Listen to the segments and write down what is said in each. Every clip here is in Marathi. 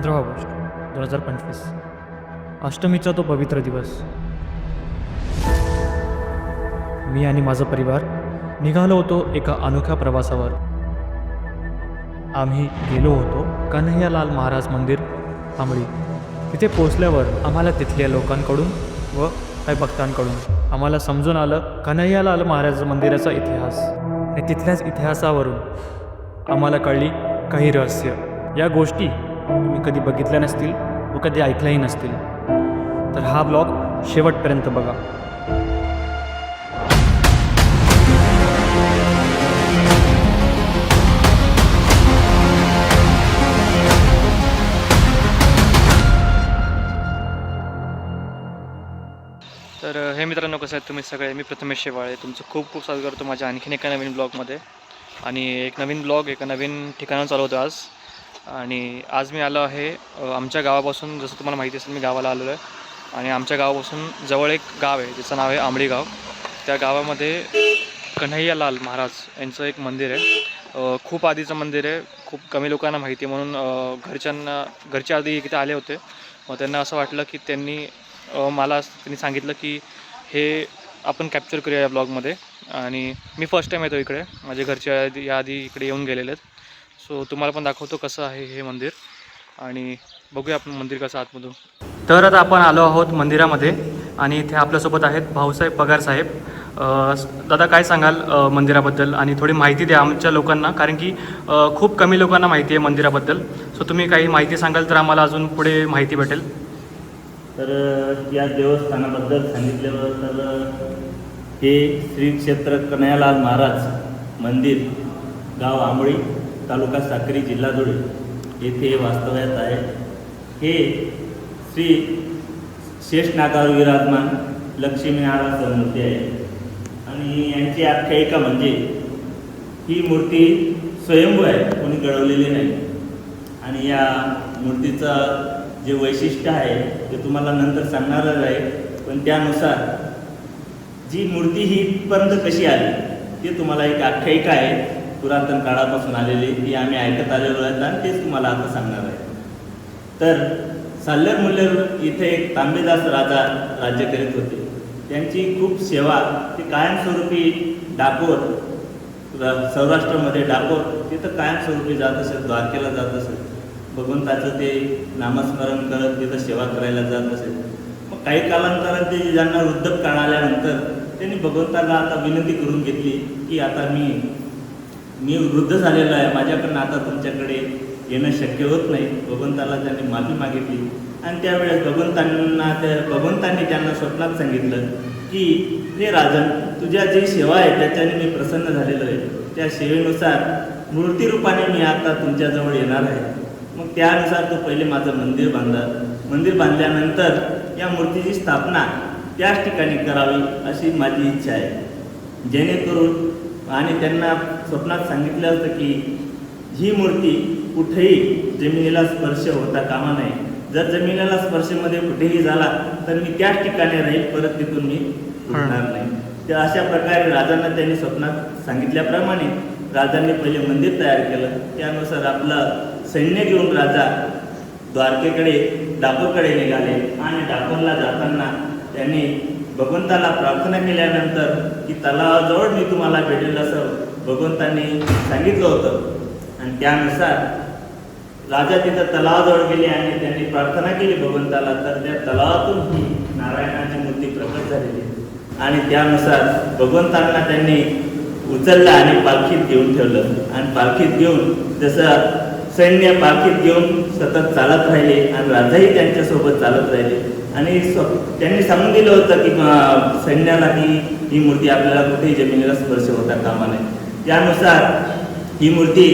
पंधरा ऑगस्ट दोन हजार पंचवीस. अष्टमीचा तो पवित्र दिवस. मी आणि माझा परिवार निघालो होतो एका अनोख्या प्रवासावर. आम्ही गेलो होतो कन्हैयालाल महाराज मंदिर आंबळी तिथे पोचल्यावर आम्हाला तिथल्या लोकांकडून व काही भक्तांकडून आम्हाला समजून आलं कन्हैयालाल महाराज मंदिराचा इतिहास. आणि तिथल्याच इतिहासावरून आम्हाला कळली काही रहस्य. या गोष्टी तुम्ही कधी बघितल्या नसतील व कधी ऐकल्याही नसतील. तर हा ब्लॉग शेवटपर्यंत बघा. तर हे मित्रांनो कसं आहे तुम्ही सगळे? मी प्रथमेश शेवाळे. तुमचं खूप खूप स्वागत करतो माझ्या आणखीन एका नवीन ब्लॉगमध्ये. आणि एक नवीन ब्लॉग एका नवीन ठिकाणावर चालवतो आज. आणि आज मी आलो आहे आमच्या गावापासून जसं तुम्हाला माहिती असेल मी गावाला आलेलो आहे. आणि आमच्या गावापासून जवळ एक गाव आहे ज्याचं नाव आहे आंबळी गाव. त्या गावामध्ये कन्हैयालाल महाराज यांचं एक मंदिर आहे. खूप आधीचं मंदिर आहे खूप कमी लोकांना माहिती आहे. म्हणून घरच्यांना घरच्या आधी इथे आले होते. मग त्यांना असं वाटलं की त्यांनी मला त्यांनी सांगितलं की हे आपण कॅप्चर करूया या ब्लॉगमध्ये आणि मी फर्स्ट टाईम येतो इकडे. माझे घरचे आधी या आधी इकडे येऊन गेलेले आहेत. सो तुम्हाला पण दाखवतो कसं आहे हे मंदिर. आणि बघूया आपण मंदिर कसं आतमधून. तर आता आपण आलो आहोत मंदिरामध्ये आणि इथे आपल्यासोबत आहेत भाऊसाहेब पगार साहेब. दादा काय सांगाल मंदिराबद्दल? आणि थोडी माहिती द्या आमच्या लोकांना कारण की खूप कमी लोकांना माहिती आहे मंदिराबद्दल. सो तुम्ही काही माहिती सांगाल तर आम्हाला अजून पुढे माहिती भेटेल. तर या देवस्थानाबद्दल सांगितल्यावर तर हे श्री क्षेत्र कन्हैयालाल महाराज मंदिर गाव आंबळी. तालुका साक्री जिल्हा धुळे येथे वास्तव्यात आहे. हे श्री शेष नागावर विराजमान लक्ष्मीनारायणाचं मूर्ती आहे. आणि यांची आख्यायिका म्हणजे ही मूर्ती स्वयंभू आहे कोणी घडवलेली नाही. आणि या मूर्तीचं जे वैशिष्ट्य आहे ते तुम्हाला नंतर सांगणारच आहे. पण त्यानुसार जी मूर्ती ही इथपर्यंत कशी आली ते तुम्हाला एक आख्यायिका आहे. पुरातन काळापासून आलेली ती आम्ही ऐकत आलेलो आहेत आणि तेच तुम्हाला आता सांगणार आहे. तर साल्लर मुल्लेर इथे एक तांबेदास राजा राज्य करीत होते. त्यांची खूप सेवा ते कायमस्वरूपी डाकोर सौराष्ट्रामध्ये डाकोर तिथं कायमस्वरूपी जात असेल द्वारकेला जात असेल. भगवंताचं ते नामस्मरण करत तिथं सेवा करायला जात असेल. मग काही कालांतरात ते ज्यांना वृद्धप काळ आल्यानंतर त्यांनी भगवंताला आता विनंती करून घेतली की आता मी मी वृद्ध झालेलो आहे. माझ्याकडनं आता तुमच्याकडे येणं शक्य होत नाही. भगवंताला त्यांनी माफी मागितली. आणि त्यावेळेस भगवंतांना त्या भगवंतांनी त्यांना स्वप्नात सांगितलं की हे राजन तुझ्या जी सेवा आहे त्याच्याने मी प्रसन्न झालेलो आहे. त्या सेवेनुसार मूर्तीरूपाने मी आता तुमच्याजवळ येणार आहे. मग त्यानुसार तो पहिले माझं मंदिर बांधला. मंदिर बांधल्यानंतर या मूर्तीची स्थापना त्याच ठिकाणी करावी अशी माझी इच्छा आहे. जेणेकरून आणि त्यांना स्वप्नात सांगितलं होतं की ही मूर्ती कुठेही जमिनीला स्पर्श होता कामा नये. जर जमिनीला स्पर्शमध्ये कुठेही झाला तर मी त्याच ठिकाणी राहील परत तिथून मी उठणार नाही. तर अशा प्रकारे राजांना त्यांनी स्वप्नात सांगितल्याप्रमाणे राजांनी पहिले मंदिर तयार केलं. त्यानुसार आपलं सैन्य घेऊन राजा द्वारकेकडे डाकोरकडे निघाले आणि डाकोरला जाताना त्यांनी भगवंताला प्रार्थना केल्यानंतर की तलावाजवळ मी तुम्हाला भेटेल असं भगवंतांनी सांगितलं होतं. आणि त्यानुसार राजा तिथं तलावाजवळ गेले आणि त्यांनी प्रार्थना केली भगवंताला तर त्या तलावातून ही नारायणाची मूर्ती प्रकट झालेली. आणि त्यानुसार भगवंतांना त्यांनी उचललं आणि पालखीत घेऊन ठेवलं. आणि पालखीत घेऊन जसं सैन्य पालखीत घेऊन सतत चालत राहिले आणि राजाही त्यांच्यासोबत चालत राहिले आणि त्यांनी सांगून दिलं होतं की सैन्याला की ही मूर्ती आपल्याला कुठेही जमिनीला स्पर्श होता कामा नये. त्यानुसार ही मूर्ती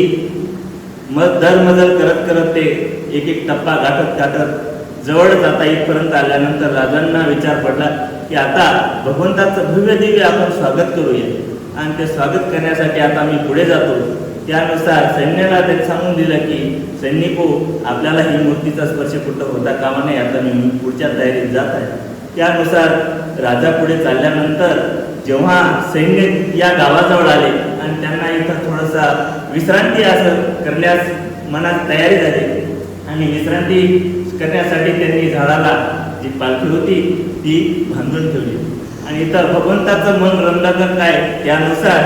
मग दरमजल करत करत ते एक एक टप्पा गाठत गाठत जवळ जाता इथपर्यंत आल्यानंतर राजांना विचार पडला की आता भगवंताचं भव्य दिव्य आपण स्वागत करूया. आणि ते स्वागत करण्यासाठी आता मी पुढे जातो. त्यानुसार सैन्याला त्यांनी सांगून दिलं की सैनिको हो, आपल्याला ही मूर्तीचा स्पर्श कुठं होता कामा नाही आता मी पुढच्या तयारीत जात आहे. त्यानुसार राजा पुढे चालल्यानंतर जेव्हा सैन्य या गावाजवळ आले आणि त्यांना इथं थोडासा विश्रांती असं करण्यास मनात तयारी झाली. आणि विश्रांती करण्यासाठी त्यांनी झाडाला जी पालखी होती ती बांधून ठेवली. आणि इथं भगवंताचं मन रमलं तर काय? त्यानुसार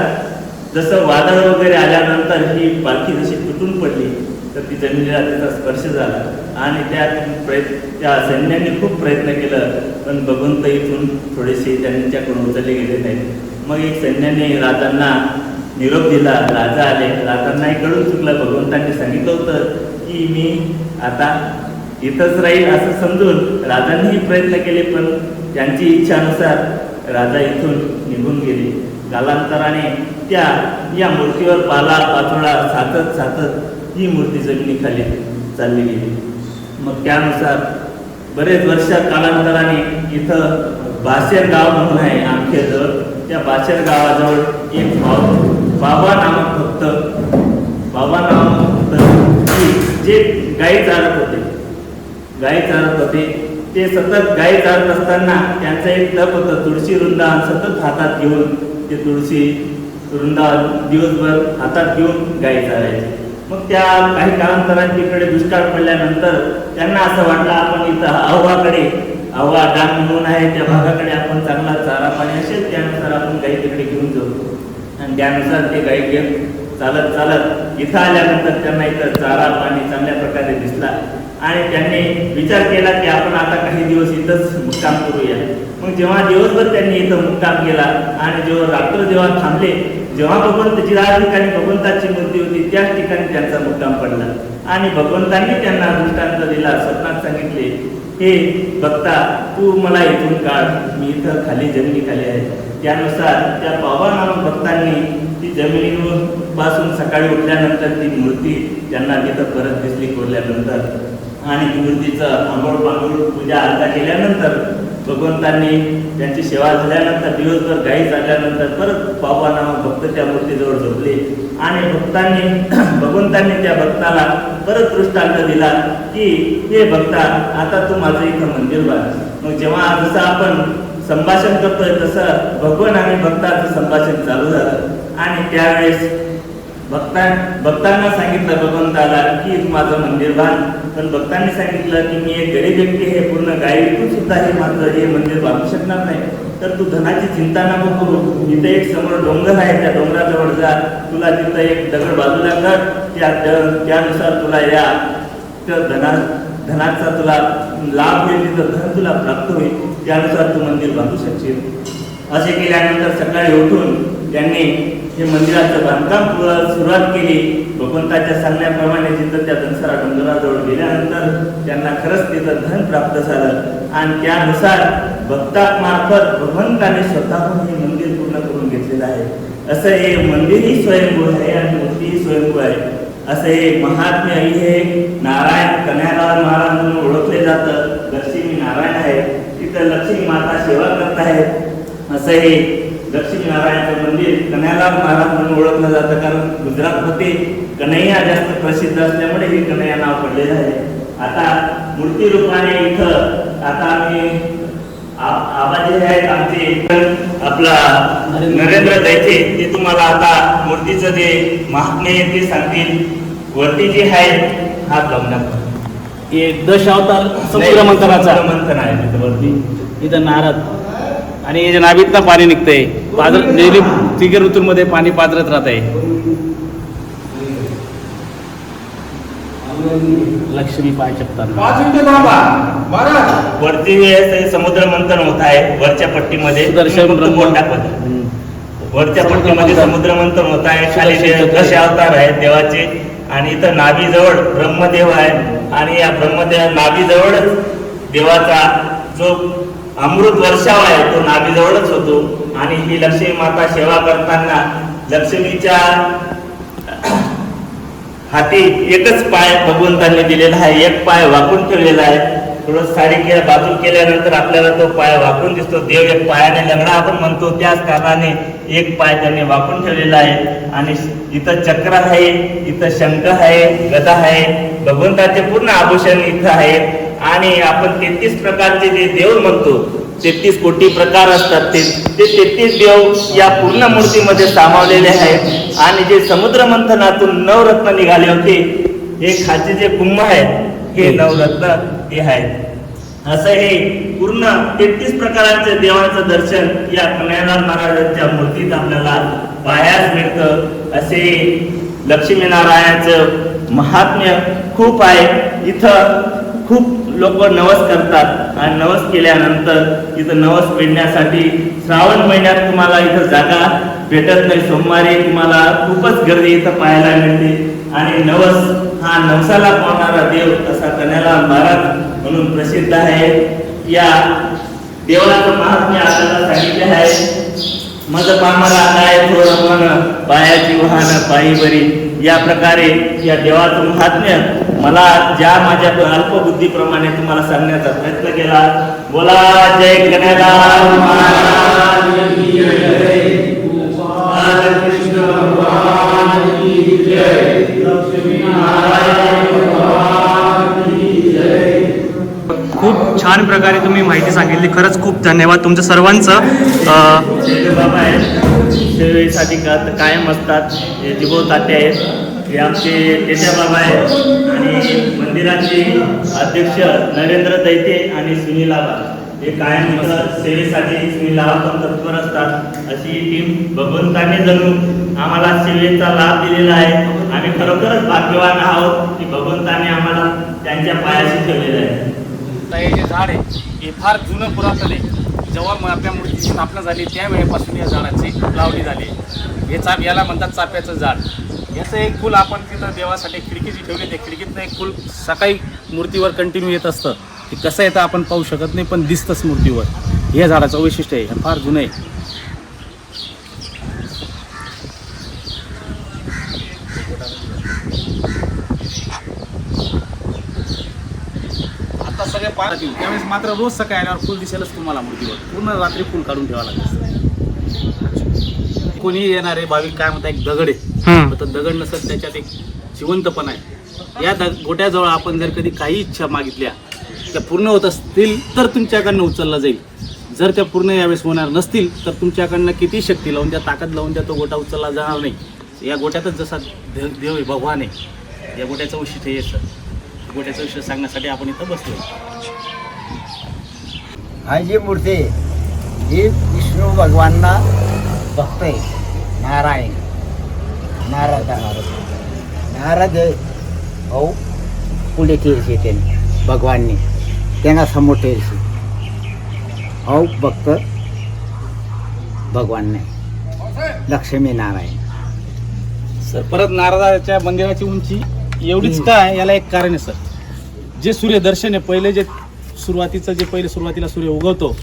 जसं वादळ वगैरे आल्यानंतर ही पालखी जशी तुटून पडली तर ती जमिनीला त्याचा स्पर्श झाला. आणि त्यात प्रयत्न त्या सैन्यांनी खूप प्रयत्न केलं पण भगवंत इथून थोडेसे त्यांच्याकडून उचलले गेले नाही मग एक सैन्याने राजांना निरोप दिला राजा आले. राजांनाही कळून चुकलं. भगवंतांनी सांगितलं होतं की मी आता इथंच राहील असं समजून राजांनीही प्रयत्न केले पण त्यांची इच्छानुसार राजा इथून निघून गेले. कालांतराने त्या या मूर्तीवर पाला पाचोळा सातत सातत ही मूर्ती जमिनीखाली चालली गेली. मग त्यानुसार बरेच वर्ष कालांतराने इथं बासेर गाव म्हणून आहे आमखेजवळ त्या बासेर गावाजवळ एक भाव बाबा नामक भक्त बाबा नामक भक्त जे गाई चालत होते गाई चालत होते ते सतत गाई चालत असताना त्यांचं एक तप होतं तुळशी वृंदावन सतत हातात घेऊन ते तुळशी वृंदावन दिवसभर हातात घेऊन गाई चालायचे. मग त्या काही कालांतरात तिकडे दुष्काळ पडल्यानंतर त्यांना असं वाटलं आपण इथं आव्हाकडे आव्हा डांग म्हणून आहे त्या भागाकडे आपण चांगला चारा पाणी असेल त्यानुसार आपण गाई तिकडे घेऊन जाऊ. आणि त्यानुसार ते गाई घेऊन चालत चालत इथं आल्यानंतर त्यांना इथं चारा पाणी चांगल्या प्रकारे दिसला. आणि त्यांनी विचार केला की आपण आता काही दिवस इथंच मुक्काम करूया. मग जेव्हा दिवसभर त्यांनी इथं मुक्काम केला आणि जेव्हा रात्र जेव्हा थांबले जेव्हा भगवंत ज्या ठिकाणी भगवंताची मूर्ती होती त्याच ठिकाणी त्यांचा मुक्काम पडला. आणि भगवंतांनी त्यांना दृष्टांत दिला स्वप्नात सांगितले हे बघता तू मला इथून काढ. मी इथं खाली जमिनी खाली आहे. त्यानुसार त्या बाबा नामक भक्तांनी ती जमिनीवर पासून सकाळी उठल्यानंतर ती मूर्ती त्यांना तिथं परत दिसली कोरल्यानंतर. आणि मूर्तीचं आंघोळ पांघोळ पूजा अर्धा केल्यानंतर भगवंतांनी त्यांची सेवा झाल्यानंतर दिवसभर गाई झाल्यानंतर परत बाबा भक्त त्या मूर्तीजवळ झोपले. आणि भक्तांनी भगवंतांनी त्या भक्ताला परत दृष्टांत दिला की हे भक्ता आता तू माझं इथं मंदिर बांध. मग जेव्हा जसं आपण संभाषण करतोय तसं भगवान आणि भक्ताचं संभाषण चालू झालं. आणि त्यावेळेस भक्तां भक्तांना सांगितलं भगवंताला की माझं मंदिर बांध. पण भक्तांनी सांगितलं की मी एक गरीब व्यक्ती हे पूर्ण गाय विकून सुद्धा हे माझं हे मंदिर बांधू शकणार नाही. तर तू धनाची चिंता नको करू. इथे एक समोर डोंगर आहे त्या डोंगराजवळ जा. तुला तिथं एक दगड बाजूला कर. त्यानुसार तुला या तर धना धनाचा तुला लाभ होईल तिथं धन तुला प्राप्त होईल. त्यानुसार तू मंदिर बांधू शकशील. असे केल्यानंतर सकाळी उठून त्यांनी हे मंदिराचं बांधकाम सुरुवात केली. भगवंताच्या सांगण्याप्रमाणे तिथं त्या धनसरा डोंगराजवळ गेल्यानंतर त्यांना खरंच तिथं धन प्राप्त झालं. आणि त्यानुसार भक्तामार्फत भगवंताने स्वतःहून हे मंदिर पूर्ण करून घेतलेलं आहे. असं हे मंदिरही स्वयंभू आहे आणि मूर्तीही स्वयंभू आहे. असे महात्म्य हे नारायण कन्यालाल महाराज म्हणून ओळखले जातं. लक्ष्मी नारायण आहे तिथं लक्ष्मी माता सेवा करत आहेत. असं हे लक्ष्मी नारायणचं मंदिर कन्यालाल महाराज म्हणून ओळखलं जातं. कारण गुजरातमध्ये कन्हैया जास्त प्रसिद्ध असल्यामुळे हे कन्हैया नाव पडलेलं आहे. आता मूर्ती रूपाने इथं आता आम्ही आबाजी जे आहेत आमचे आपला नरेंद्र दैते ते तुम्हाला आता मूर्तीचं जे महात्म्य आहे ते सांगतील. वरती जे आहे हात लावून दाखवा. हे दशावतार समुद्र मंथनाचा. मंथन आहे तिथं वरती. इथं नारद. आणि याच्या नाभीतनं पाणी निघतंय पाजर नेहमी तिघे ऋतूंमध्ये पाणी पाजरत राहत आहे लक्ष्मी पाय शकतात पाच मिनिटं थांबा महाराज वरती समुद्र मंथन होत आहे वरच्या पट्टीमध्ये सुदर्शन फक्त ब्रह्म. हम्म. वरच्या समुद्र पट्टीमध्ये मंथन. समुद्र मंथन होत आहे खाली सुदर्शन ते चक्र. दश अवतार आहेत देवाचे आणि इथं नाभीजवळ ब्रह्मदेव आहे आणि या ब्रह्मदेव नाभीजवळच देवाचा जो अमृत वर्षाव आहे तो नाभीजवळच होतो आणि ही लक्ष्मी माता सेवा करताना लक्ष्मीच्या हाती एकच पाय भगवंतांनी दिलेला आहे. एक पाय वाकून ठेवलेला आहे. थोडं साडी केल्या बाजू केल्यानंतर आपल्याला तो पाय वाकून दिसतो. देव एक पायाने लंगडा आपण म्हणतो. त्याच कारणाने एक पाय त्यांनी वाकून ठेवलेला आहे. आणि इथं चक्र आहे इथं शंख आहे गदा आहे. भगवंताचे पूर्ण आभूषण इथं आहे. आणि आपण तेहतीस प्रकारचे जे देव म्हणतो तेहतीस कोटी प्रकार असतात. ते ते तेहतीस देव या पूर्ण मूर्तीमध्ये सामावलेले आहेत. आणि जे समुद्र मंथनातून नवरत्न निघाले होते हे खालचे जे कुंभ आहेत हे नवरत्न हे आहेत. असं हे पूर्ण तेहतीस प्रकारांचे देवांचं दर्शन या कन्हैयालाल महाराजांच्या मूर्तीत आपल्याला पाहायला मिळतं. असे लक्ष्मीनारायणाचं महात्म्य खूप आहे. इथं खूप लोक नवस करतात. आणि नवस केल्यानंतर इथं नवस फेडण्यासाठी श्रावण महिन्यात तुम्हाला इथं जागा भेटत नाही. सोमवारी तुम्हाला खूपच गर्दी इथं पाहायला मिळते. आणि नवस हा नवसाला पावणारा देव असा कन्याला महाराज म्हणून प्रसिद्ध आहे. या देवाचं महात्म्य आपल्याला सांगितले आहे. मज पामाला काय थोर मन पायाची वाहन पायी बरी. या प्रकारे या देवाचं महात्म्य मला ज्या माझ्या अल्पबुद्धीप्रमाणे तुम्हाला सांगण्याचा प्रयत्न केला बोला जय. खूप छान प्रकारे तुम्ही माहिती सांगितली. खरंच खूप धन्यवाद तुमचं सर्वांचं. बाबा आहेत सेवेसाठी का कायम असतात. हे दिगो तात्या आहेत. हे आमचे तेजा बाबा आहेत. आणि मंदिराचे अध्यक्ष नरेंद्र दैते आणि सुनील आबा. हे कायम सेवेसाठी सुनील आबा पण तत्पर असतात. अशी टीम भगवंताने जणू आम्हाला सेवेचा लाभ दिलेला आहे. आम्ही खरोखरच भाग्यवान आहोत की भगवंताने आम्हाला त्यांच्या पायाशी ठेवलेलं आहे. हे झाड आहे हे फार जुनं पुरातन आहे. जेव्हा मग आपल्या मूर्तीची स्थापना झाली त्यावेळेपासून या झाडाची लावणी झाली. हे चाप याला म्हणतात चाप्याचं झाड. याचं एक फुल आपण तिथं देवासाठी खिडकीची ठेवली त्या खिडकीतनं एक फुल सकाळी मूर्तीवर कंटिन्यू येत असतं. ते कसं येतं आपण पाहू शकत नाही पण दिसतंच मूर्तीवर. हे झाडाचं वैशिष्ट्य आहे हे फार जुनं आहे. येईल त्यावेळेस मात्र रोज सकाळी आल्यावर फुल दिसेलच तुम्हाला मूर्तीवर. पूर्ण रात्री फुल काढून ठेवावं लागेल. कोणी येणारे भाविक काय म्हणतात एक दगड आहे. तर दगड नसत त्याच्यात एक जिवंतपण आहे. या द गोट्याजवळ आपण जर कधी काही इच्छा मागितल्या त्या पूर्ण होत असतील तर तुमच्याकडनं उचलला जाईल. जर त्या पूर्ण यावेळेस होणार नसतील तर तुमच्याकडनं किती शक्ती लावून त्या ताकद लावून त्या तो गोटा उचलला जाणार नाही. या गोट्यातच जसा देव देव आहे भगवान आहे. या गोट्याचं वैशिष्ट्य सर. गोट्याचं विषय सांगण्यासाठी आपण इथं बसलो हा जी मूर्ती आहे, ही विष्णू भगवानना भक्त आहे नारायण. नारद नारद. नारद भाऊ पुढे ठेवशी त्यांनी भगवाननी. त्यांना समोर ठेवशी भाऊ भक्त भगवान नाही लक्ष्मी नारायण. सर परत नारदाच्या मंदिराची उंची? एवढीच काय याला एक कारण आहे सर. जे सूर्यदर्शन आहे पहिले जे सुरुवातीचं जे पहिले सुरुवातीला सूर्य उगवतो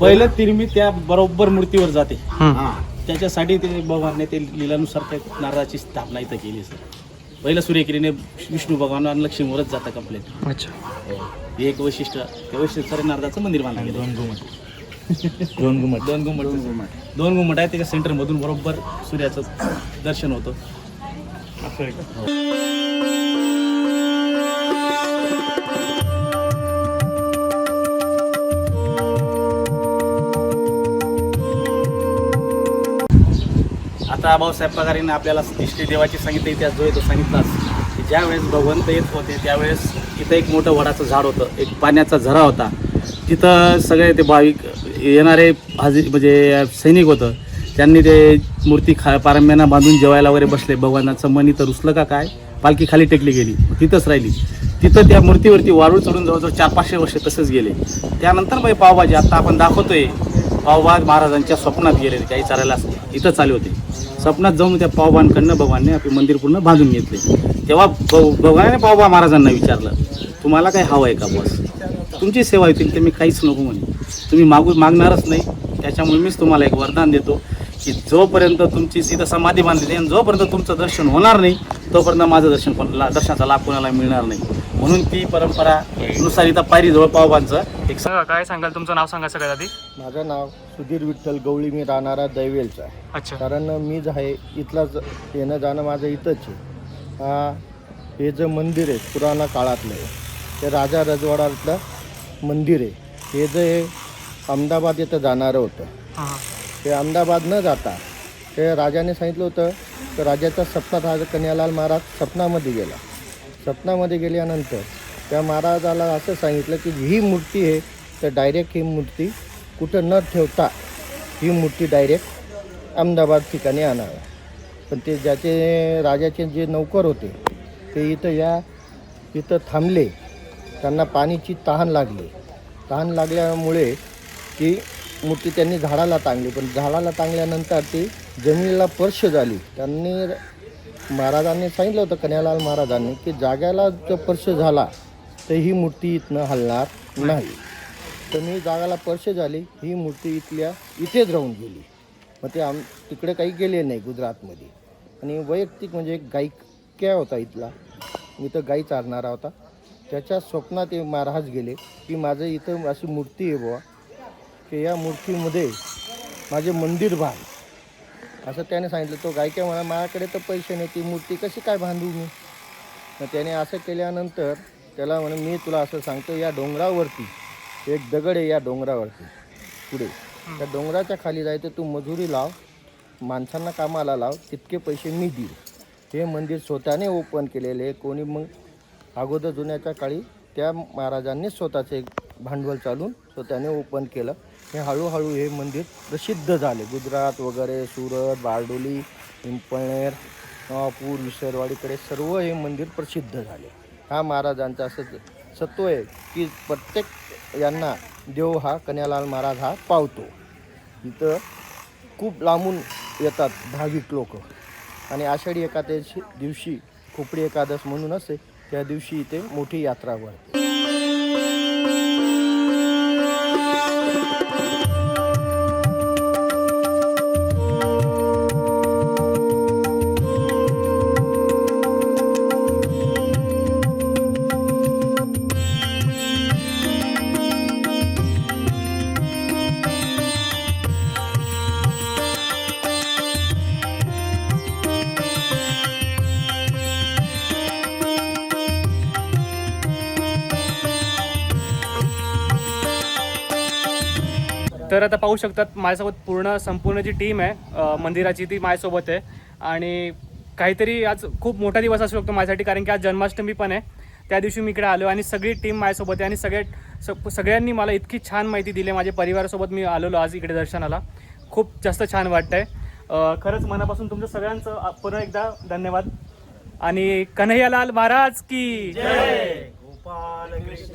पहिलं तिरमी त्या बरोबर मूर्तीवर जाते. हा. त्याच्यासाठी ते भगवानने ते लिलानुसार त्या नारदाची स्थापना इथं केली सर. पहिलं सूर्यकिरीने विष्णू भगवान आणि लक्ष्मीवरच जातं कंप्लेंट अच्छा. हे. एक वैशिष्ट्य ते वैशिष्ट्य सर नारदाचं मंदिर बांधलं गेलं दोन घुमट. दोन घुमट. दोन घुमट. दोन घुमट. आहे त्याच्या सेंटरमधून बरोबर सूर्याचं दर्शन होतं. असं आता भाऊसाहेब पगारीने आपल्याला इष्टी देवाची सांगितलं इतिहास जो आहे सांगितलाच. की ज्यावेळेस भगवंत येत होते त्यावेळेस इथं एक मोठं वडाचं झाड होतं एक पाण्याचा झरा होता. तिथं सगळे ते भाविक येणारे हाजी म्हणजे सैनिक होतं. त्यांनी ते मूर्ती खा पारंब्यांना बांधून जेवायला वगैरे बसले. भगवानाचं मन इथं रुसलं का काय? पालखी खाली टेकली गेली. तिथंच राहिली. तिथं त्या मूर्तीवरती वाळू चढून जवळजवळ चार पाचशे वर्ष तसंच गेले. त्यानंतर मग पावभाजी आता आपण दाखवतोय. पावभाज महाराजांच्या स्वप्नात गेले काही चालायला इथं चालू होते. स्वप्नात जाऊन त्या पावबांकडनं भगवानने आपले मंदिर पूर्ण बांधून घेतले. तेव्हा भगवानाने पावभा महाराजांना विचारलं तुम्हाला काय हवं आहे का बॉस तुमची सेवा होतील ते मी काहीच नको म्हणे तुम्ही मागू मागणारच नाही. त्याच्यामुळे मीच तुम्हाला एक वरदान देतो की जोपर्यंत तुमची इथं समाधी बांधलेली आणि जोपर्यंत तुमचं दर्शन होणार नाही तोपर्यंत माझं दर्शन कोणाला दर्शनाचा लाभ कोणाला मिळणार नाही. म्हणून ती परंपरा नुसार इथं पायरीजवळ पावभांचं एक सांगा काय सांगाल तुमचं नाव सांगा सगळ्यात आधी. माझं नाव सुधीर विठ्ठल गवळी मी राहणारा दैवेलचा आहे. अच्छा. कारण मी जे आहे इथलाच येणं जाणं माझं इथंच आहे. हा हे जे मंदिर आहे पुराणा काळातलं आहे ते राजा रजवाड्यातलं मंदिर आहे. हे जे अहमदाबाद इथं जाणारं होतं हां. ते अहमदाबाद न जाता ते राजाने सांगितलं होतं तर राजाच्या स्वप्नात हा कन्यालाल महाराज स्वप्नामध्ये गेला. सपनामध्ये गेल्यानंतर त्या महाराजाला असं सांगितलं की ही मूर्ती आहे तर डायरेक्ट ही मूर्ती कुठं न ठेवता ही मूर्ती डायरेक्ट अहमदाबाद ठिकाणी आणावी. पण ते ज्याचे राजाचे जे नौकर होते ते इथं या इथं थांबले. त्यांना पाणीची तहान लागली. तहान लागल्यामुळे ती मूर्ती त्यांनी झाडाला टांगली. पण झाडाला टांगल्यानंतर ती जमिनीला स्पर्श झाली. त्यांनी महाराजांनी सांगितलं होतं कन्यालाल महाराजांनी की जाग्याला जर स्पर्श झाला तर ही मूर्ती इथनं हलणार नाही. तर मी जागाला स्पर्श झाली ही मूर्ती इथल्या इथेच राहून गेली. मग ते आम तिकडे काही गेले नाही गुजरातमध्ये. आणि वैयक्तिक म्हणजे एक गायिक्या होता इथला. इथं गाई चारणारा होता. त्याच्या स्वप्नात ते महाराज गेले की माझं इथं अशी मूर्ती आहे बुवा की या मूर्तीमध्ये माझे मंदिर बांध. असं त्याने सांगितलं तो गायिका म्हणा माझ्याकडे तर पैसे नाही ती मूर्ती कशी काय बांधू मी? मग त्याने असं केल्यानंतर त्याला म्हणे मी तुला असं सांगतो या डोंगरावरती एक दगड आहे या डोंगरावरती पुढे. त्या डोंगराच्या खाली जायचं तू मजुरी लाव माणसांना कामाला लाव तितके पैसे मी देईल. हे मंदिर स्वतःने ओपन केलेले. कोणी मग अगोदर जुन्याच्या काळी त्या महाराजांनी स्वतःचे एक भांडवल चालून स्वतःने ओपन केलं. हे हळूहळू हे मंदिर प्रसिद्ध झाले. गुजरात वगैरे सुरत बारडोली पिंपळनेर नवापूर विसरवाडीकडे सर्व हे मंदिर प्रसिद्ध झाले. हा महाराजांचा असं सत्व आहे की प्रत्येक यांना देव हा कन्यालाल महाराज हा पावतो. इथं खूप लांबून येतात भाविक लोक. आणि आषाढी एकादशी दिवशी खोपडी एकादश म्हणून असते त्या दिवशी इथे मोठी यात्रा भरते. तर आता पाहू शकतात माझ्यासोबत पूर्ण संपूर्ण जी टीम आहे मंदिराची ती माझ्यासोबत आहे. आणि काहीतरी आज खूप मोठा दिवस असू शकतो माझ्यासाठी कारण की आज जन्माष्टमी पण आहे. त्या दिवशी मी इकडे आलो आणि सगळी टीम माझ्यासोबत आहे आणि सगळे स- सगळ्यांनी मला इतकी छान माहिती दिली. माझ्या परिवारासोबत मी आलेलो आज इकडे दर्शनाला. खूप जास्त छान वाटतंय. खरंच मनापासून तुमचं सगळ्यांचं पुन्हा एकदा धन्यवाद. आणि कन्हैयालाल महाराज की गोपाल कृष्ण